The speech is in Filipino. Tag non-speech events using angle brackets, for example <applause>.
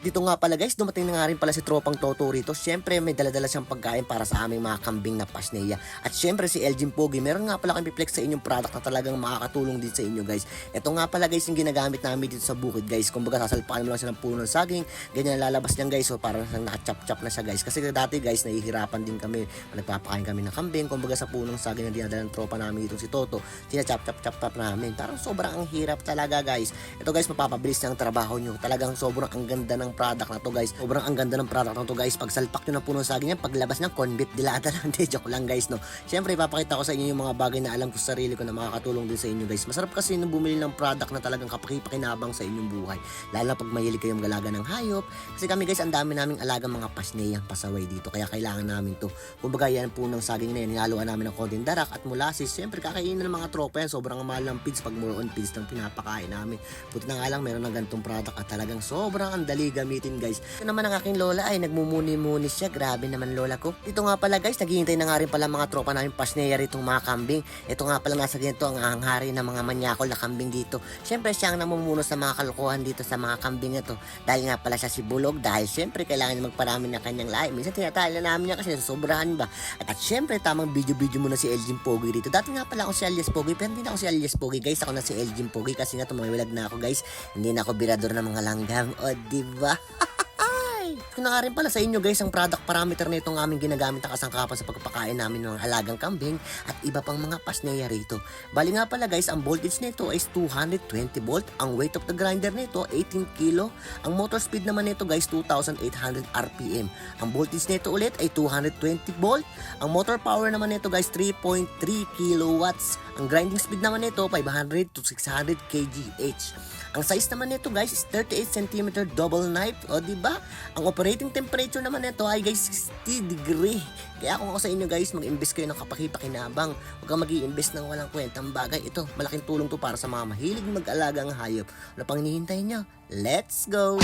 Dito nga pala guys, dumating na nga rin pala si Tropang Toto rito. Siyempre may daladala siyang pagkain para sa aming mga kambing na pasneya. At siyempre si Elgin Pogi, meron nga pala kami flex sa inyong product na talagang makakatulong din sa inyo guys. Ito nga pala guys yung ginagamit namin dito sa bukid guys. Kumbaga sasalpakan mo lang siya ng puno ng saging, ganyan lalabas niyan guys. So parang nakachap-chap na siya guys. Kasi dati guys, nahihirapan din kami. Nagpapakain kami ng kambing. Kumbaga sa punong saging na dinadala ng tropa namin dito si Toto. Sinachap-chap-chap namin. Parang sobrang ang hirap talaga guys. Ito guys, mapapabilis ang trabaho nyo. Talagang sobrang ang ganda ng product na to guys. Sobrang ang ganda ng product na to guys. Pag salpak nyo ng punong saging yan, paglabas ng beef, dilata lang. <laughs> Hindi, joke lang guys no. Siyempre, ipapakita ko sa inyo yung mga bagay na alam ko sa sarili ko na makakatulong din sa inyo guys. Masarap kasi nung bumili ng product na talagang kapakipakinabang sa inyong buhay. Lalo na pag mahilig kayong galaga ng hayop. Kasi kami guys, ang dami naming alagang mga pasneyang pasaway dito. Kaya kailangan namin to. Kumbaga yan po ng saging na yan. Nilaluan namin ng konting darak at molasses. Siyempre, kakainin ng mga tropa yan. Sobrang mahal ng feeds pag more on feeds ng pinapakain namin. Buti na nga lang, meron ng ganitong product at talagang sobrang ang dali gamitin guys. Ito naman ang aking lola ay nagmumuni-muni siya. Grabe naman lola ko. Ito nga pala guys, naghihintay na nga rin pala mga tropa namin pasneya rito mga kambing. Ito nga pala nasa ganito ang hanghari ng mga manyakol na kambing dito. Siyempre siya ang namumuno sa mga kalokohan dito sa mga kambing na to. Dahil nga pala siya si Bulog dahil siyempre kailangan magparami ng kanyang lahi. Minsan tinatala namin niya kasi sobrahan ba. At, at siyempre tamang video-video muna si Elgin Pogi dito. Dati nga pala ako si Alias Pogi pero hindi na ako si Alias Pogi guys. Ako na si Elgin Pogi kasi nga tumawilag na ako guys. Hindi na ako birador ng mga langgam. O diba? 了。Na nga rin pala sa inyo guys ang product parameter na itong aming ginagamit na kasangkapan sa pagpapakain namin ng alagang kambing at iba pang mga pasneya rito. Bali nga pala guys, ang voltage nito is 220 volt, ang weight of the grinder nito 18 kilo, ang motor speed naman nito guys 2800 RPM. Ang voltage nito ulit ay 220 volt, ang motor power naman nito guys 3.3 kilowatts, ang grinding speed naman nito 500 to 600 kgh. Ang size naman nito guys is 38 cm double knife. O di ba? Ang operating temperature naman nito ay guys 60 degree. Kaya kung ako sa inyo guys, mag-invest kayo ng kapakipakinabang. Huwag kang mag invest ng walang kwentang bagay. Ito, malaking tulong to para sa mga mahilig mag-alagang hayop. Ano pang hinihintay nyo? Let's go!